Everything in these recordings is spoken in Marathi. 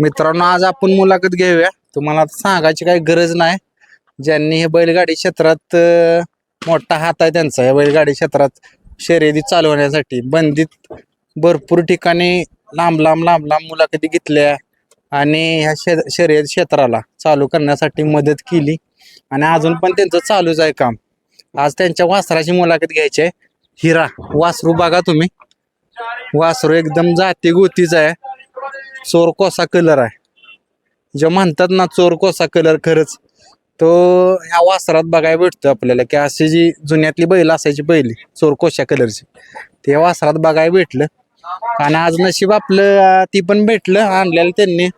मित्रांनो आज आपण मुलाखत घेऊया. तुम्हाला आता सांगायची काही गरज नाही. ज्यांनी हे बैलगाडी क्षेत्रात मोठा हात आहे त्यांचा या बैलगाडी क्षेत्रात शर्यती चालवण्यासाठी बंदीत भरपूर ठिकाणी लांब लांब लांब लांब मुलाखती घेतल्या आणि ह्या शे शर्यत क्षेत्राला चालू करण्यासाठी मदत केली. आणि अजून पण त्यांचं चालूच आहे काम. आज त्यांच्या वासराची मुलाखत घ्यायची आहे. हिरा वासरू बघा तुम्ही. वासरू एकदम जाती गोतीच आहे. चोर कोसा कलर आहे. जे म्हणतात ना चोर कोसा कलर खरंच तो ह्या वासरात बघायला भेटतो आपल्याला की अशी जी जुन्यातली बैल असायची पहिली चोर कोशा कलरची ते वासरात बघायला भेटलं. आणि आज नशीब आपलं ती पण भेटलं आणलेलं त्यांनी.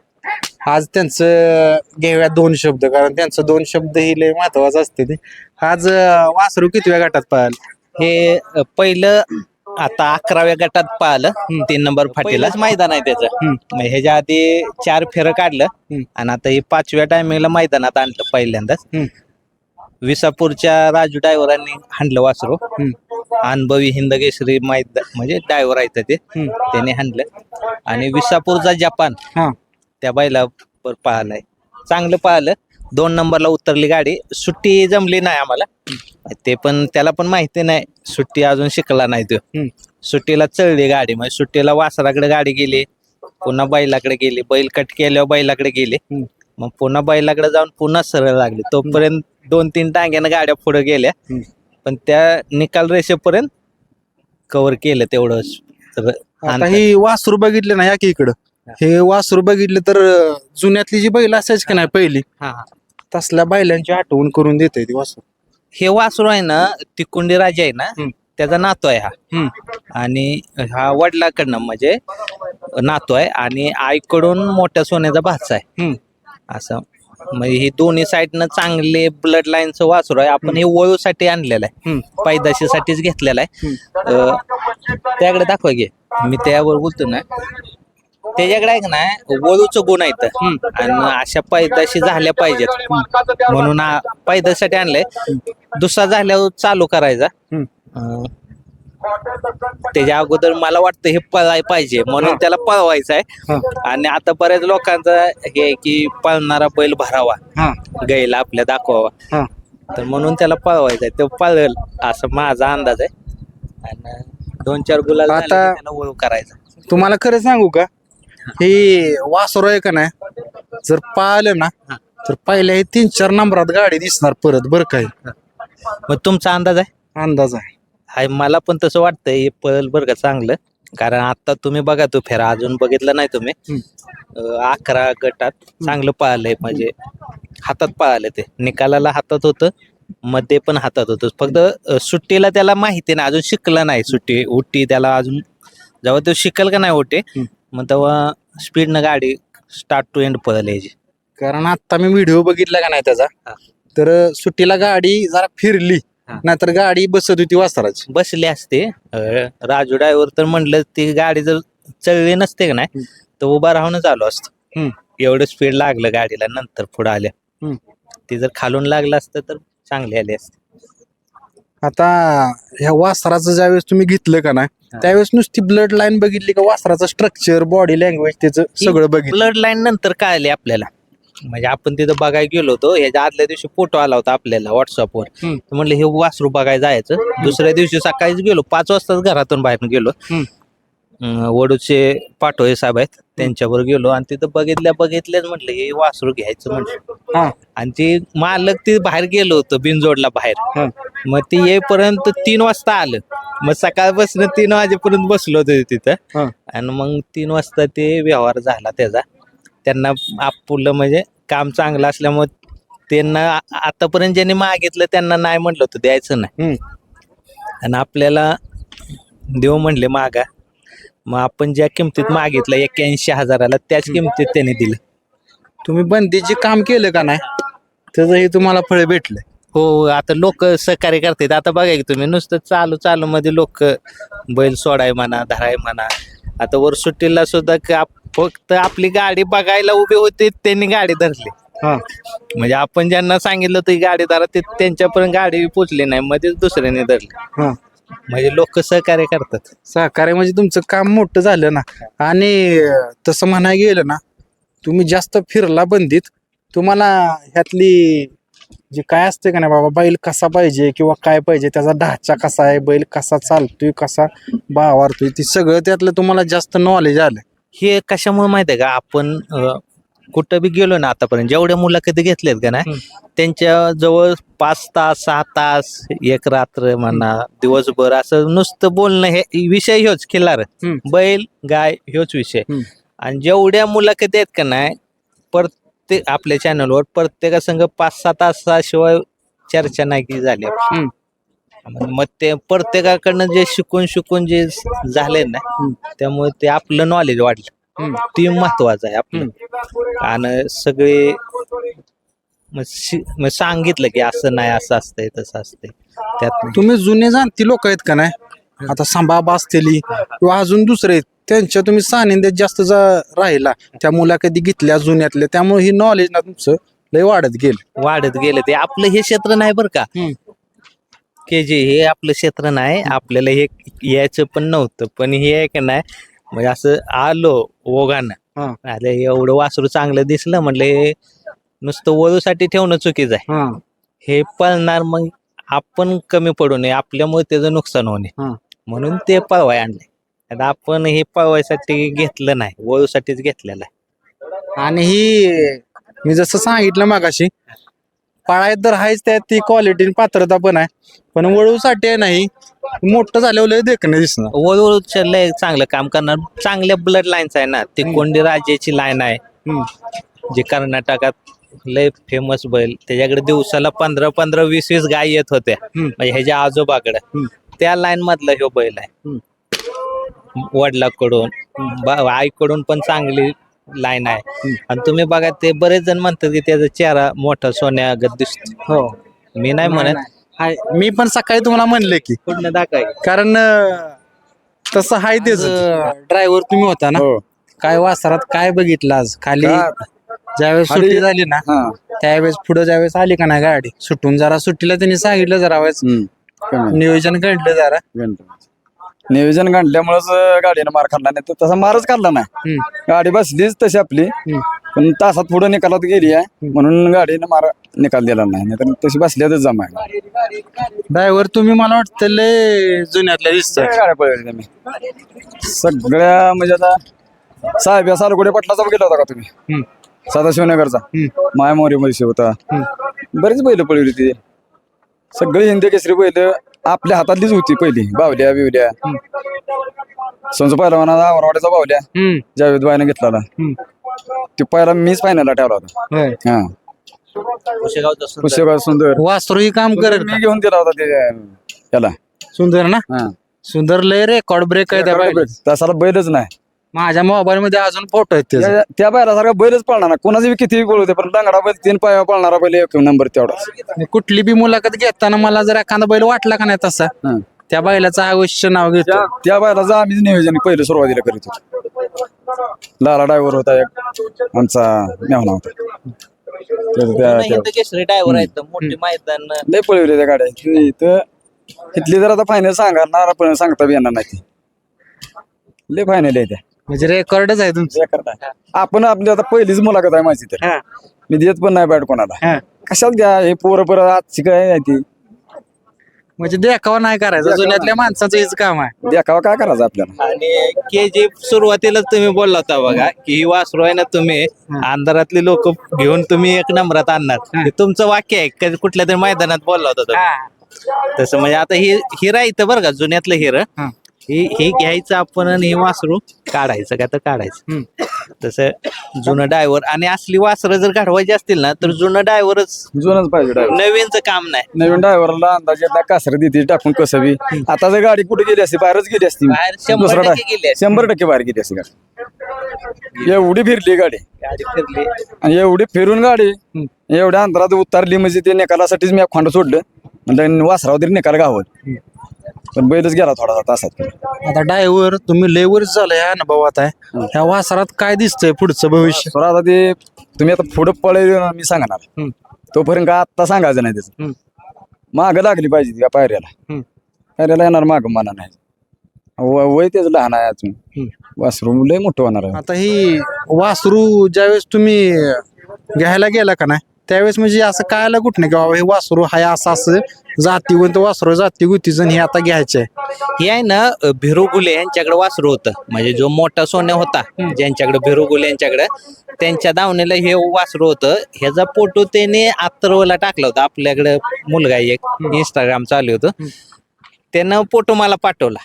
आज त्यांचं घेऊया दोन शब्द कारण त्यांचं दोन शब्द ही लय महत्वाचं असते ते. आज वासरू कितव्या गटात पाहाल हे पहिलं आता अकराव्या गटात पाहिलं. तीन नंबर फाटीलाच मैदान आहे त्याचं. मग ह्याच्या आधी चार फेरं काढलं. आणि आता हे पाचव्या टायमिंगला मैदानात आणलं पहिल्यांदाच. विसापूरच्या राजू डायव्हरांनी हाणलं वासरू. अनुभवी हिंदकेसरी मैदान म्हणजे डायव्हर आहेत ते. त्याने हाणलं. आणि विसापूरचा जपान. त्या बैलावर पाहिलाय चांगलं पाहिलं. दोन नंबरला उतरली गाडी. सुट्टी जमली नाही आम्हाला. ते पण त्याला पण माहिती नाही सुट्टी अजून शिकला नाही तो. सुट्टीला चढली गाडी. म्हणजे सुट्टीला वासराकडे गाडी गेली पुन्हा बैलाकडे गेली बैल कट केल्यावर बैलाकडे गेली. मग पुन्हा बैलाकडे जाऊन पुन्हा सरळ लागली. तोपर्यंत दोन तीन टांग्यानं गाड्या पुढे गेल्या. पण त्या निकाल रेषेपर्यंत कव्हर केलं तेवढं. आता. ही वासरू बघितले ना या की इकडं? हे वासरू बघितले तर अं, जुन्यातली जी बैल असायची का नाही पहिली हा, हा. तसल्या बैलांची आठवण करून देते ती वासरू हे वासरू आहे ना तिकुंडी राजा आहे ना हम्म. त्याचा नातू आहे हा. आणि हा वडिलाकडनं म्हणजे नातू आहे आणि आईकडून मोठ्या सोन्याचा भाचा आहे हम्म. असं म्हणजे ही दोन्ही साईडनं चांगले ब्लड लाईनचं वासरू आहे आपण हे वळूसाठी आणलेलं आहे. पैदाशीसाठीच घेतलेलं आहे अं, त्याकडे दाखवा घे मी त्यावर बोलतो ना त्याच्याकडे आहे का ना वळूचं गुण आहेत. आणि अशा पैदाशी झाल्या पाहिजेत. म्हणून आ- पैदासाठी आणलंय. दुसरा झाल्यावर चालू करायचा. अं, त्याच्या अगोदर मला वाटतं हे पळाय पाहिजे. म्हणून त्याला पळवायचं आहे. हा. आणि आता बऱ्याच लोकांचं हे आहे की पळणारा बैल भरावा. हा. गाईला आपल्या दाखवावा. हा. तर म्हणून त्याला पळवायचं आहे. तो पळेल असं माझा अंदाज आहे. आणि दोन चार गुलाल झाले की आता- त्याला वळू करायचा. तुम्हाला खरं सांगू का? हे वासरू आहे का नाही? जर पाहिलं ना तर पहिल्या हे तीन चार नंबरात गाडी दिसणार परत बरं काय मग तुमचा अंदाज आहे? अंदाज आहे. हाय मला पण तसं वाटतंय हे पळेल बरं का चांगलं. कारण आता तुम्ही बघा तो फेरा अजून बघितला नाही तुम्ही. अं, अकरा गटात चांगलं पळालंय म्हणजे हातात पळालं ते. निकालाला हातात होतं मध्ये पण हातात होतं. फक्त अं, सुट्टीला त्याला माहिती नाही अजून शिकला नाही सुट्टी उट्टी त्याला अजून जेव्हा तो शिकल का नाही ओटे हम्म. मग तेव्हा स्पीडनं गाडी स्टार्ट टू एंड पळेल याची कारण आता मी व्हिडिओ बघितला का नाही त्याचा. तर सुट्टीला गाडी जरा फिरली हा. नाहीतर गाडी बसत होती वासराची बसले असते अं, राजू ड्रायव्हर तर म्हणलं ती गाडी जर चळली नसते का नाही तर उभा राहूनच आलो असतो हम्म. एवढं स्पीड लागलं गाडीला नंतर पुढे आल्या हम्म. ती जर खालून लागलं असतं तर चांगली आली असते आता ह्या वासराचं ज्यावेळेस तुम्ही घेतलं का नाही. त्यावेळेस नुसती ब्लड लाईन बघितली का वासराचं स्ट्रक्चर बॉडी लँग्वेज त्याचं सगळं बघितलं ब्लड लाईन नंतर काय आले आपल्याला म्हणजे आपण तिथं बघायला गेलो होतो ह्याच्या आदल्या दिवशी फोटो आला होता आपल्याला व्हॉट्सअपवर हम्म. म्हणलं हे वासरू बघायला जायचं दुसऱ्या दिवशी सकाळीच गेलो पाच वाजताच घरातून बाहेर गेलो हम्म. अं, वडूचे पाठोळे साहेब आहेत त्यांच्यावर गेलो आणि तिथं बघितल्या बघितल्याच म्हटलं हे वासरू घ्यायचं म्हटलं. हा. आणि ती मालक ती बाहेर गेलो होतो बिनजोडला बाहेर. हा. मग ती येईपर्यंत तीन वाजता आलं. मग सकाळपासून तीन वाजेपर्यंत बसलो होतो तिथं. हा. आणि मग तीन वाजता ते व्यवहार झाला त्याचा. त्यांना आपलं म्हणजे काम चांगलं असल्यामुळे त्यांना आ- आतापर्यंत ज्यांनी मागितलं त्यांना नाही म्हटलं होतं द्यायचं नाही. हम्म. आणि आपल्याला देऊ म्हणले मागा. मग आपण ज्या किमतीत मागितलं एक्क्याऐंशी हजाराला त्याच किमतीत त्यांनी दिलं. तुम्ही बंदीचे काम केलं का नाही? त्याचं हे तुम्हाला फळ भेटलंय. हो आता लोक सहकार्य करतात. आता बघा की तुम्ही नुसतं चालू चालू मध्ये लोक बैल सोडाय म्हणा धराय म्हणा. आता वर सुट्टीला सुद्धा का- फक्त आपली गाडी बघायला उभी होती त्यांनी गाडी धरली. हा. म्हणजे आपण ज्यांना सांगितलं होतं ही गाडी धरा ते त्यांच्यापर्यंत गाडी पोचली नाही मध्येच दुसऱ्याने धरली. हा. म्हणजे लोक सहकार्य करतात. सहकार्य म्हणजे तुमचं काम मोठं झालं ना. आणि तसं म्हणायला गेलं ना तुम्ही जास्त फिरला बंदीत तुम्हाला ह्यातली जे काय असते का नाही बाबा बैल कसा पाहिजे किंवा काय पाहिजे त्याचा ढाचा कसा आहे बैल कसा चालतोय कसा बावारतोय ते सगळं त्यातलं तुम्हाला जास्त नॉलेज आलं हे कशामुळे माहिती आहे का? आपण अं, कुठं बी गेलो ना आतापर्यंत जेवढ्या मुलाखती घेतल्यात का ना हम्म. त्यांच्या जवळ पाच तास सहा तास एक रात्र म्हणा दिवसभर असं नुसतं बोलणं हे विषय ह्योच खिल्लार हम्म. बैल गाय ह्योच विषय हम्म. आणि जेवढ्या मुलाखती आहेत का नाही प्रत्येक आपल्या चॅनलवर प्रत्येकासंग पाच सहा तासाशिवाय चर्चा नाही की झाली हम्म. मग ते प्रत्येकाकडनं जे शिकून शिकून जे झाले ना. त्यामुळे ते आपलं नॉलेज वाढलं. ते महत्वाचं आहे आपलं. आणि सगळे मग सांगितलं की असं नाही असं असतंय तसं असतंय. त्यात तुम्ही जुने जाणती लोक आहेत का नाही? आता संभाब असतेली किंवा अजून दुसरे आहेत, त्यांच्या तुम्ही सानिध्यात जास्त जा राहिला. त्या मुलाखती घेतल्या जुन्यातल्या त्यामुळे ही नॉलेज ना तुमचं लय वाढत गेलं. वाढत गेलं. ते आपलं हे क्षेत्र नाही बरं का. के जे हे आपलं क्षेत्र नाही. आपल्याला हे यायचं पण नव्हतं. पण हे आहे का नाही? म्हणजे असं आलो ओघानं. अरे एवढं वासरू चांगलं दिसलं म्हणलं हे नुसतं वळूसाठी ठेवणं चुकीचं आहे. हा. हे पळणार मग आपण कमी पडू नये आपल्यामुळे त्याचं नुकसान होणे हा. म्हणून ते पळवाय आणले. आता आपण हे पळवायसाठी घेतलं नाही वळूसाठीच घेतलेलं आहे. आणि ही मी जसं सांगितलं मागाशी पळायत तर आहेच त्यात ती क्वालिटी पात्रता पण आहे. पण वळूसाठी नाही मोठं झाल्यावर लय देखणं दिसणार. वळूच्या लय चांगलं काम करणार. चांगल्या ब्लड लाईन्स आहे ना ती कोंडी राजाची लाईन आहे. जे कर्नाटकात लय फेमस बैल त्याच्याकडे दिवसाला पंधरा पंधरा वीस वीस गाय येत होत्या. म्हणजे ह्याच्या आजोबाकडे. त्या लाईन मधला ह्यो बैल आहे. वडिलाकडून आईकडून पण चांगली लाईन आहे. आणि तुम्ही बघा ते बरेच जण म्हणतात की त्याचा चेहरा मोठा सोन्यागत दिसतो हो. मी नाही म्हणत. हाय मी पण सकाळी तुम्हाला म्हणले की. कुठनं दाखवाय. कारण अं, तसं हाय तेच ड्रायव्हर तुम्ही होता ना? हो. काय वासरात काय बघितलं आज? खाली ज्यावेळेस सुट्टी झाली ना हा. त्यावेळेस पुढे ज्यावेळेस आली का नाही गाडी? सुटून जरा सुट्टीला त्यांनी सांगितलं जरा वेळेस. नियोजन घडलं जरा. नियोजन गांडल्यामुळेच गाडीनं मार खाल्ला नाही. तर तसा मारच काढला नाही. हम्म. गाडी बसलीच तशी आपली. पण तासात पुढे निकालात गेली आहे. म्हणून गाडीनं मार निकाल दिला नाही. नाहीतर तशी बसल्यातच जमा आहे. ड्रायव्हर तुम्ही मला वाटतं लय जुन्यातल्या सगळ्या गाड्या पळवल्या मी सगळ्या म्हणजे आता साहेब या सालगुडे पटलाचा गेला होता का तुम्ही. सदाशिवनगरचा. मायामोरी मध्ये होता. बरीच बैल पळवली ती सगळी हिंदी केसरी बैल आपल्या हातातलीच होती पहिली बावल्या बिवल्या संजू पहिलवाना आवरवाड्याचा बावल्या हम्म. जावेद बायनं घेतलेला हम्म. तो पहिला मीच फायनलला ठेवला होता होय. हा कुशेगावचं सुंदर. सुंदर वासरू ही काम करेल? मी घेऊन दिला होता ते याला सुंदर ना हा. सुंदर लय रेकॉर्ड ब्रेक आहे त्या बैलाचा. तसाला बैलच नाही माझ्या मोबाईल मध्ये अजून फोटो आहेत त्याचे. त्या- त्या बैलासारखा बैलच पळणार नाही. कोणाची बी किती बोलवते पण डांगडा बैल तीन पाया पळणारा बैल एक नंबर तेवढाच. आणि कुठली बी मुलाखत घेताना मला जर एखादा बैल वाटला का नाही तसा हा. त्या बैलाचं अवश्य नाव घेतो. त्या त्या बैलाचं आम्हीच नियोजन पहिलं सुरुवातीला करीत होतो. लाला ड्रायव्हर होता एक आमचा मेहना होता. तर त्या- नाही, त्या- इथं केसरी ड्रायव्हर आहेत मोठे मैदान. लय पळवले त्या गाड्या. इथली इथं इथली जर आता फायनल सांगणार पण सांगता बी येणार नाही ती. लय फायनल आहे त्या. म्हणजे रेकॉर्डच आहे तुमचं. करताय. आपण आपली आता पहिलीच मुलाखत आहे माझी तर. हा. मी देत पण नाही बॅट कोणाला. हा. कशाला द्या हे पोरं परत आजची काय ती? म्हणजे देखावा नाही करायचा. जुन्यातल्या माणसाचं हेच काम आहे. देखावा काय करायचं आपल्याला? आणि के जी सुरुवातीलाच तुम्ही बोलला होता बघा की ही वासरू आहे ना तुम्ही अंधारातली लोक घेऊन तुम्ही एक नंबरात आणणार. हे. तुमचं वाक्य आहे. कधी कुठल्या तरी मैदानात बोलला होता तुम्ही. तसं म्हणजे आता ही हिरा इथं बरं का जुन्यातलं हिर. हा. हे हे घ्यायचं आपण आणि हे वासरू काढायचं का तर काढायचं. तसं जुनं डायव्हर आणि असली वासरं जर काढवायची असतील ना तर जुनं डायव्हरच जुनच पाहिजे ड्रायव्हर नवीनचं काम नाही. नवीन ड्रायव्हरला अंदाज येत कासर देते टाकून कसं बी. आता जर गाडी कुठे गेली असती बाहेरच गेली असती. बाहेर शंभर दुसरा टक्के drive- गेली असती. शंभर टक्के बाहेर गेली असती गाडी. एवढी फिरली गाडी. गाडी फिरली. आणि एवढी फिरून गाडी एवढ्या अंतरात उतरली म्हणजे ते निकालासाठीच मी खोंड सोडलं. म्हणजे वासराव तरी निकाल गावत. पण बैलच गेला थोडा तासात. आता ड्रायव्हर तुम्ही लय वर्ष झालं या अनुभवात आहे ह्या वासरात काय दिसतंय पुढचं भविष्य? तर आता ते तुम्ही आता पुढं पळेल ना मी सांगणार. हम्म. तोपर्यंत काय आत्ता सांगायचं नाही त्याचं. माग लागली पाहिजे ती या पायऱ्याला. हम्म. पायऱ्याला येणार माग मला नाही. व- वय त्याचं लहान आहे अजून. वासरू लय मोठं होणार आहे. आता ही वासरू ज्यावेळेस तुम्ही घ्यायला गेला का नाही? त्यावेळेस म्हणजे असं कळायला कुठं नाही की बाबा हे वासरू हाय असं असं जातीवंत वासरू जाती गुतीचं हे आता घ्यायचंय हे आहे ना अ, भिरू गुले यांच्याकडे वासरू होतं. म्हणजे जो मोठा सोन्या होता ज्यांच्याकडे भिरू गुले यांच्याकडे त्यांच्या दावणीला हे वासरू होतं. ह्याचा फोटो त्याने अत्तरवला टाकला होता. आपल्याकडे मुलगा एक इंस्टाग्राम चालू होतं. त्यानं फोटो मला पाठवला.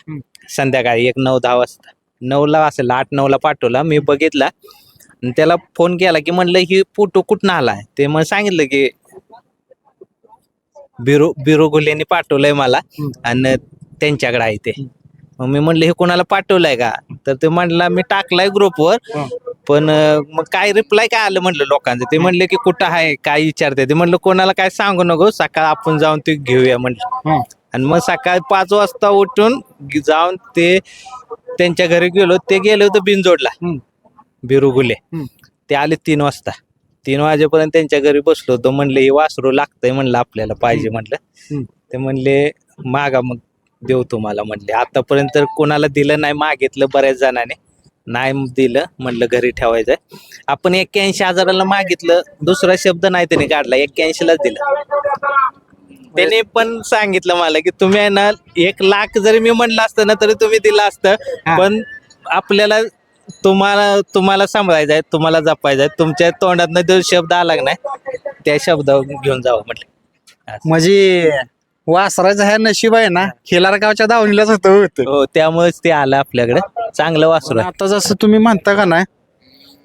संध्याकाळी एक नऊ दहा वाजता. नऊला असेल आठ नऊला पाठवला. मी बघितला. आणि त्याला फोन केला की म्हणलं ही फोटो कुठं आलाय? ते मग सांगितलं की बिरो बिरो गुल्यांनी पाठवलंय मला आणि त्यांच्याकडे आहे ते. मग मी म्हणलं हे कोणाला पाठवलंय का? तर ते म्हणला मी टाकलाय ग्रुपवर पण अं, मग काय रिप्लाय काय आलं? म्हणलं लोकांचं. ते म्हणले की कुठं आहे? काय विचारते? ते म्हणलं कोणाला काय सांगू नको सकाळ आपण जाऊन ते घेऊया म्हणलं. आणि मग सकाळी पाच वाजता उठून ग- जाऊन ते त्यांच्या घरी गेलो. ते गेले होते बिनजोडला. हम्म. बिरुगुले हम्म. ते आले तीन वाजता. तीन वाजेपर्यंत त्यांच्या घरी बसलो होतो. म्हणले हे वासरू लागतंय म्हणलं आपल्याला पाहिजे हम्म. ते म्हणले मागा मग देऊ तुम्हाला म्हणले. आतापर्यंत तर कोणाला दिलं नाही मागितलं बऱ्याच जणांनी. नाही दिलं म्हणलं घरी ठेवायचं आपण एक्क्याऐंशी हजाराला मागितलं. दुसरा शब्द नाही त्याने काढला. एक्क्याऐंशीलाच दिलं. त्याने पण सांगितलं मला की तुम्ही आहे ना एक लाख जरी मी म्हणलं असतं ना तरी तुम्ही दिलं असतं. हा. पण आपल्याला तुम्हाला तुम्हाला सांभाळायचं आहे तुम्हाला जपायचं आहे तुमच्या तोंडातनं जो शब्द आला का नाही त्या शब्दावर घेऊन जावं म्हटलं म्हणजे वासराचं ह्या नशीब आहे ना खिलार गावच्या दावणीलाच होतं होतं हो त्यामुळेच ते आलं आपल्याकडे चांगलं वासरू आहे. आता जसं तुम्ही म्हणता का नाही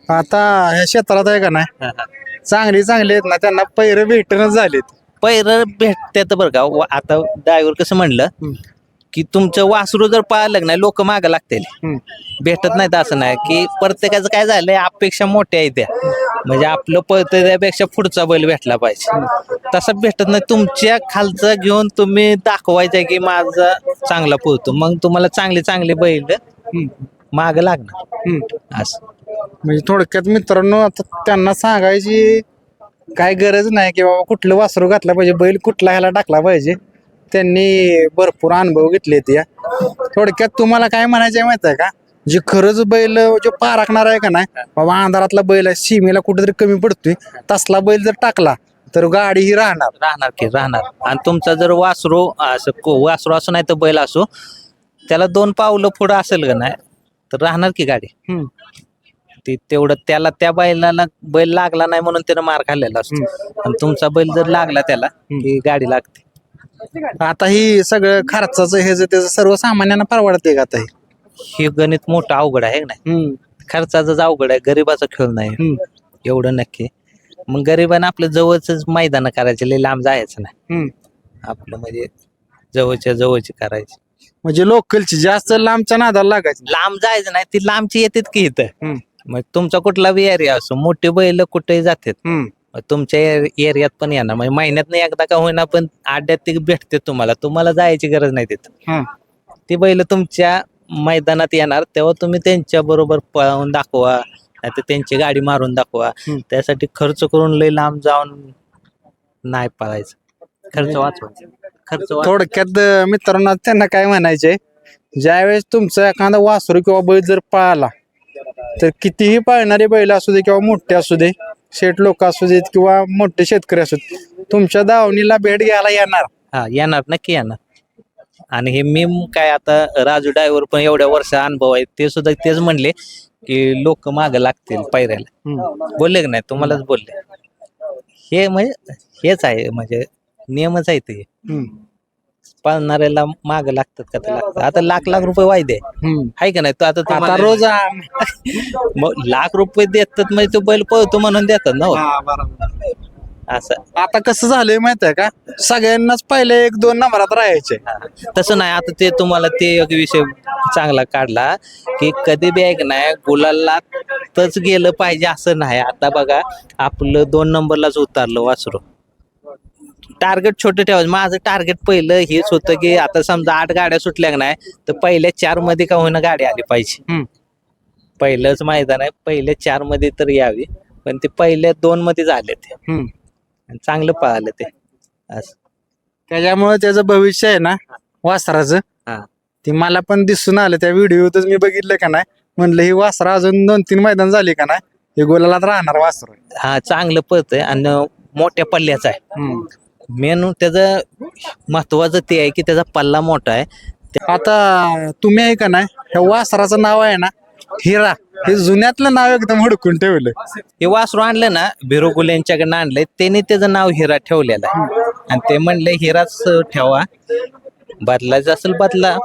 आता ह्या क्षेत्रात आहे का नाही हा, हा. चांगली चांगली आहेत ना त्यांना पैर भेटणच झालेत पैर भेटतात बरं का व- आता ड्रायव्हर कसं म्हणलं हम्म. की तुमचं वासरू जर पाहिलं नाही लोक मागं लागतील. भेटत नाहीत असं नाही की प्रत्येकाचं काय झालंय अपेक्षा मोठ्या आहे त्या. म्हणजे आपलं पळतं त्यापेक्षा पुढचा बैल भेटला पाहिजे. तसं भेटत नाही तुमच्या खालचा घेऊन तुम्ही दाखवायचं की माझा चांगला पळतो. मग तुम्हाला चांगले चांगले बैल माग लागणार. हम्म. असं. म्हणजे थोडक्यात मित्रांनो आता त्यांना सांगायची काय गरज नाही की बाबा कुठलं वासरू घातलं पाहिजे बैल कुठला ह्याला टाकला पाहिजे. त्यांनी भरपूर अनुभव घेतले या. थोडक्यात तुम्हाला काय म्हणायचं माहीत आहे का? जे खरंच बैल जो पाराखणार आहे का नाही बाबा अंधारातला बैल आहे सीमेला कुठेतरी कमी पडतोय. तसला बैल जर टाकला तर गाडी ही राहणार. राहणार की राहणार. आणि तुमचा जर वासरू असं को- वासरू असो नाही तर बैल असो त्याला दोन पावलं पुढं असेल का नाही तर राहणार की गाडी. हम्म. ती तेवढं त्याला त्या बैलाला बैल लागला नाही म्हणून त्यानं मार खाल्लेला असतो. आणि तुमचा बैल जर लागला त्याला की गाडी लागते. आता ही सगळं खर्चाचं हे जे त्याचं सर्वसामान्यांना परवडते का आता हे हे गणित मोठं अवघड आहे ना हम्म. खर्चाचं अवघड आहे गरीबाचा खेळ नाही हम्म. एवढं नक्की मग गरिबानं आपलं जवळच मैदान करायचे लय लांब जायचं नाही हम्म. आपलं म्हणजे जवळच्या जवळची करायची म्हणजे लोकलची जास्त लांबच्या नादाला लागायची लांब जायचं नाही ती लांबची येतात की इथं हम्म. मग तुमचा कुठला बी एरिया असो मोठे बैल कुठेही जातात हम्म. तुमच्या एरियात पण येणार म्हणजे महिन्यात एकदा का होईना पण आड्यात ते भेटते तुम्हाला. तुम्हाला जायची गरज नाही तिथं. ती बैल तुमच्या मैदानात येणार तेव्हा तुम्ही त्यांच्या बरोबर पळवून दाखवा. नाहीतर त्यांची गाडी मारून दाखवा. त्यासाठी खर्च करून लय लांब जाऊन नाही पळायचं. खर्च वाचवायचा खर्च वाच- थोडक्यात अं, मित्रांनो त्यांना काय म्हणायचंय? ज्यावेळेस तुमचा एखादा वासरू किंवा बैल जर पळाला तर कितीही पाळणारे बैल असू दे किंवा मोठे असू दे शेठ लोक असू देत किंवा मोठे शेतकरी असू देत तुमच्या दावणीला भेट घ्यायला येणार. हा येणार नक्की येणार. आणि हे मी काय आता राजू ड्रायव्हर पण एवढ्या वर्ष अनुभव आहे ते सुद्धा तेच म्हणले की लोक माग लागतील पायऱ्याला. बोलले की नाही? तुम्हालाच बोलले. हे म्हणजे हेच आहे म्हणजे नियमच आहे ते. पाळणाऱ्याला माग लागतात का ते लागतात आता लाख लाख रुपये वायदे. आहे का नाही? तो आता आता तुम्हाला- रोज मग लाख रुपये देतात म्हणजे तो बैल पळतो म्हणून देतात ना हो. असं. आता कसं झालंय माहीत आहे का? सगळ्यांनाच पहिले एक दोन नंबरात राहायचे. तसं नाही आता ते तुम्हाला ते एक विषय चांगला काढला की कधी बी ऐक नाही गुलालातच गेलं पाहिजे असं नाही. आता बघा आपलं दोन नंबरलाच उतारलं वासरू. टार्गेट छोटं ठेवायचं. माझं टार्गेट पहिलं हेच होतं की आता समजा आठ गाड्या सुटल्या का नाही तर पहिल्या चारमध्ये का होईना गाडी आली पाहिजे. पहिलंच मैदान आहे. पहिल्या चारमध्ये तर यावी पण ते पहिल्या दोन मध्ये झाले ते. आणि चांगलं पळालं ते. असं. त्याच्यामुळे त्याचं भविष्य आहे ना वासराचं. हा. ती मला पण दिसून आलं त्या व्हिडिओतच मी बघितलं का नाही. म्हणलं ही वासरा अजून दोन तीन मैदान झाली का नाही हे गोलाला राहणार वासर. हा चांगलं पळतंय आणि मोठ्या पल्ल्याचा आहे. मेन त्याचं महत्वाचं ते आहे की त्याचा पल्ला मोठा आहे. आता तुम्ही आहे का नाही ह्या वासराचं नाव आहे ना हिरा. हे जुन्यातलं नाव एकदम हुडकून ठेवलं. हे वासरू आणलं ना बिरोगुल यांच्याकडनं आणलंय. त्यांनी त्याचं नाव हिरा ठेवलेलं आहे. आणि ते म्हणले हिराच ठेवा. बदलायचं असेल बदला.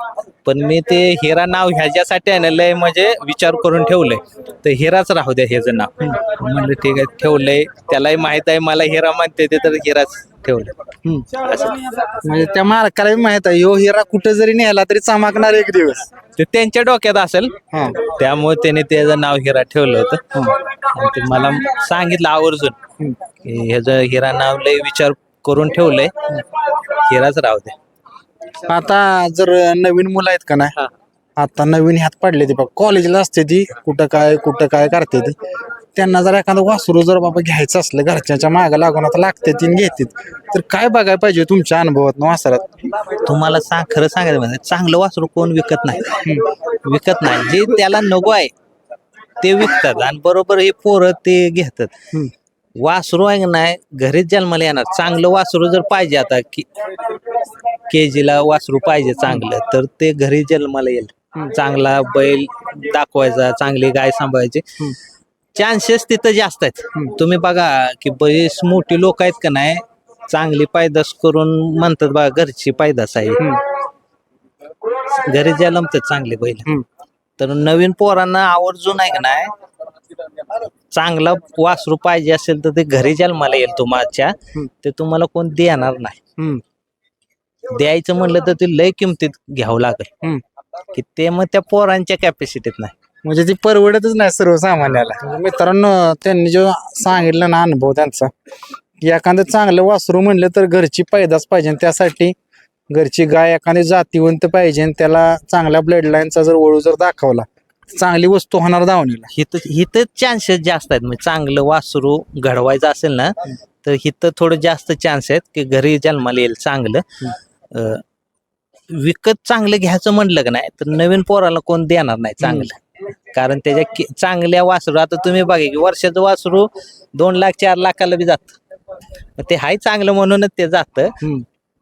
पण मी ते हिरा नाव ह्याच्यासाठी आणलंय म्हणजे विचार करून ठेवलंय. तर हिराच राहू द्या ह्याचं नाव. म्हणलं ठीक आहे ठेवलंय. त्यालाही माहीत आहे मला हिरा म्हणते ते तर हिराच ठेवलं. म्हणजे त्या मालकाला माहीत आहे यो हिरा कुठे जरी नेला तरी चमकणार एक दिवस. ते त्यांच्या डोक्यात असेल. हा. त्यामुळे त्याने त्याचं नाव हिरा ठेवलं होतं. आणि ते मला सांगितलं आवर्जून. की ह्याचं हिरा नाव लय विचार करून ठेवलंय. हिराच राहू दे. आता जर नवीन मुलं आहेत का नाही हा. आता नवीन ह्यात पडले ती बघ. कॉलेजला असते ती कुठं काय कुठं काय करते ती. त्यांना जर एखादं वासरू जर बाबा घ्यायचं असलं घरच्यांच्या मागं लागून आता लागते ती घेतात तर काय बघायला पाहिजे तुमच्या अनुभवात वासरात? तुम्हाला सांग खरं सांगायचं म्हणजे चांगलं वासरू कोण विकत नाही? विकत नाही. जे त्याला नको आहे ते विकतात. आणि बरोबर हे पोरं ते घेतात. वासरू आहे नाही घरीच जन्माला येणार. चांगलं वासरू जर पाहिजे आता की के जीला वासरू पाहिजे चांगलं तर ते घरी जन्माला येईल. चांगला बैल दाखवायचा चांगली गाय सांभाळायची. चान्सेस तिथं जास्त आहेत. तुम्ही बघा की बरीच मोठी लोक आहेत का नाही चांगली पायदास करून म्हणतात बघा घरची पायदास आहे. घरी जन्मतात चांगले बैल. तर नवीन पोरांना आवर्जून आहे का नाही चांगला वासरू पाहिजे असेल तर ते घरी जन्माला येईल तुम्हाच्या. ते तुम्हाला कोण देणार नाही. द्यायचं म्हणलं तर ते लय किमतीत घ्यावं लागेल. की ते मग त्या पोरांच्या कॅपॅसिटीत नाही. म्हणजे ती परवडतच नाही सर्वसामान्याला. मित्रांनो त्यांनी जो सांगितलं ना अनुभव त्यांचा की एखादं चांगलं वासरू म्हणलं तर घरची पैदास पाहिजे आणि त्यासाठी घरची गाय एखादी जातीवंत पाहिजे आणि त्याला चांगल्या ब्लड लाईनचा जर वळू जर दाखवला चांगली वस्तू होणार धावणीला. हिथं हिथं चान्सेस जास्त आहेत. म्हणजे चांगलं वासरू घडवायचं असेल ना तर हिथं थोडं जास्त चान्स आहेत की घरी जन्माला येईल चांगलं. अं, विकत चांगलं घ्यायचं म्हणलं का नाही तर नवीन पोराला कोण देणार नाही चांगलं. कारण त्याच्या कि- चांगल्या वासरू आता तुम्ही बघा की वर्षाचं वासरू दोन लाख चार लाखाला बी जात. ते हाय चांगलं म्हणूनच ते जातं. हम्म.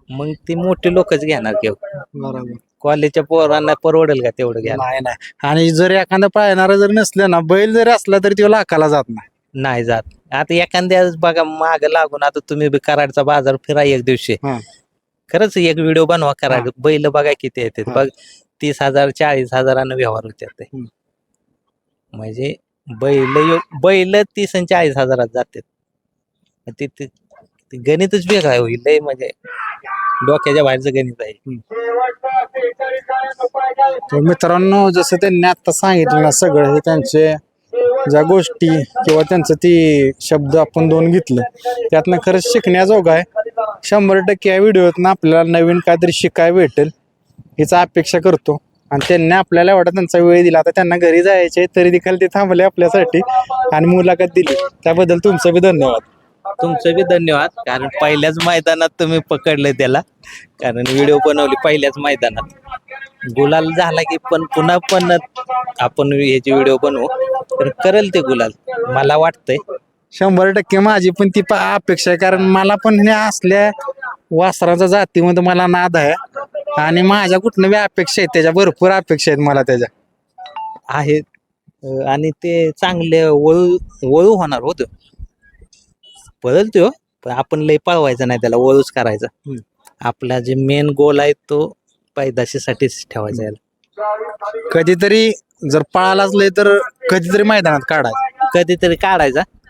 मग ती मोठी लोकच घेणार किंवा बरोबर. कॉलेजच्या पोरांना परवडेल का तेवढं घ्या नाही नाही. आणि जर एखादं पाळणारा जर नसलं ना बैल जरी असला तरी तो लाखाला जात नाही. नाही जात. आता एखाद्या बघा माग लागून आता तुम्ही बी कराडचा बाजार फिरा एक दिवशी. हा. खरंच एक व्हिडिओ बनवा कराड बैल बघा किती येते हा. बघ तीस हजार चाळीस हजारानं व्यवहार होते ते. हम्म. म्हणजे बैल यो- बैल तीस आणि चाळीस हजारात जातात. ते ते- ते गणितच वेगळं होईल लय म्हणजे डोक्याच्या बाहेरचं गणित आहे. तर मित्रांनो जसं त्यांनी आता सांगितलं ना सगळं हे त्यांचे ज्या गोष्टी किंवा त्यांचं ती शब्द आपण दोन घेतलं त्यातनं खरंच शिकण्याजोगं आहे. शंभर टक्के या व्हिडिओतून आपल्याला नवीन काहीतरी शिकाय भेटेल हिचा अपेक्षा करतो. आणि त्यांनी आपल्याला एवढा त्यांचा वेळ दिला आता त्यांना घरी जायचे तरी देखील ते थांबले आपल्यासाठी आणि मुलाखत दिली. त्याबद्दल तुमचं बी धन्यवाद. तुमचं बी धन्यवाद कारण पहिल्याच मैदानात तुम्ही पकडले त्याला. कारण व्हिडिओ बनवली पहिल्याच मैदानात. गुलाल झाला की पण पुन्हा पण आपण ह्याची व्हिडिओ बनवू. तर करेल ते गुलाल मला वाटतंय. शंभर टक्के माझी पण ती प- अपेक्षा आहे. कारण मला पण हे असल्या वासराच्या जातीमध्ये मला नाद आहे. आणि माझ्या कुठनं बी अपेक्षा आहेत त्याच्या भरपूर अपेक्षा आहेत मला त्याच्या. आहेत. अं, आणि ते चांगले वळू वळू होणार होत पळल तो पण आपण लय पळवायचं नाही त्याला वळूच करायचा. आपला जे मेन गोल आहे तो पैदाशीसाठीच ठेवायचा याला कधीतरी जर पळालाच लय तर कधीतरी मैदानात काढायचं. कधीतरी काढायचा.